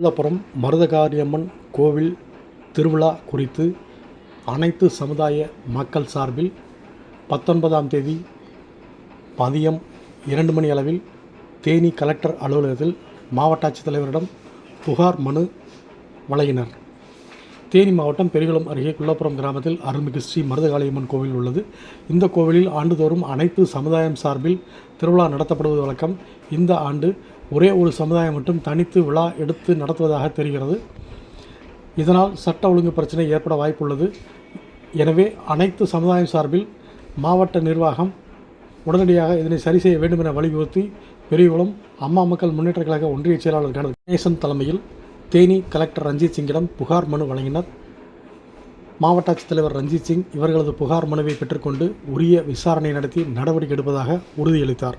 விழுப்புரம் மருதகாரியம்மன் கோவில் திருவிழா குறித்து அனைத்து சமுதாய மக்கள் சார்பில் பத்தொன்பதாம் தேதி மதியம் இரண்டு மணி அளவில் தேனி கலெக்டர் அலுவலகத்தில் மாவட்ட ஆட்சித்தலைவரிடம் புகார் மனு வழங்கினர். தேனி மாவட்டம் பெருகுளம் அருகே குள்ளப்புறம் கிராமத்தில் அருள்மிகு ஸ்ரீ மருதகாளியம்மன் கோவில் உள்ளது. இந்த கோவிலில் ஆண்டுதோறும் அனைத்து சமுதாயம் சார்பில் திருவிழா நடத்தப்படுவது வழக்கம். இந்த ஆண்டு ஒரே ஒரு சமுதாயம் மட்டும் தனித்து விழா எடுத்து நடத்துவதாக தெரிகிறது. இதனால் சட்ட ஒழுங்கு பிரச்சனை ஏற்பட வாய்ப்புள்ளது. எனவே அனைத்து சமுதாயம் சார்பில் மாவட்ட நிர்வாகம் உடனடியாக இதனை சரி செய்ய வேண்டும் என வலியுறுத்தி பெரியகுளம் அம்மா மக்கள் முன்னேற்ற கழக ஒன்றிய செயலாளர் கணேசன் தலைமையில் தேனி கலெக்டர் ரஞ்சித் சிங்கிடம் புகார் மனு வழங்கினர். மாவட்ட ஆட்சித்தலைவர் ரஞ்சித் சிங் இவர்களது புகார் மனுவை பெற்றுக்கொண்டு உரிய விசாரணை நடத்தி நடவடிக்கை எடுப்பதாக உறுதியளித்தார்.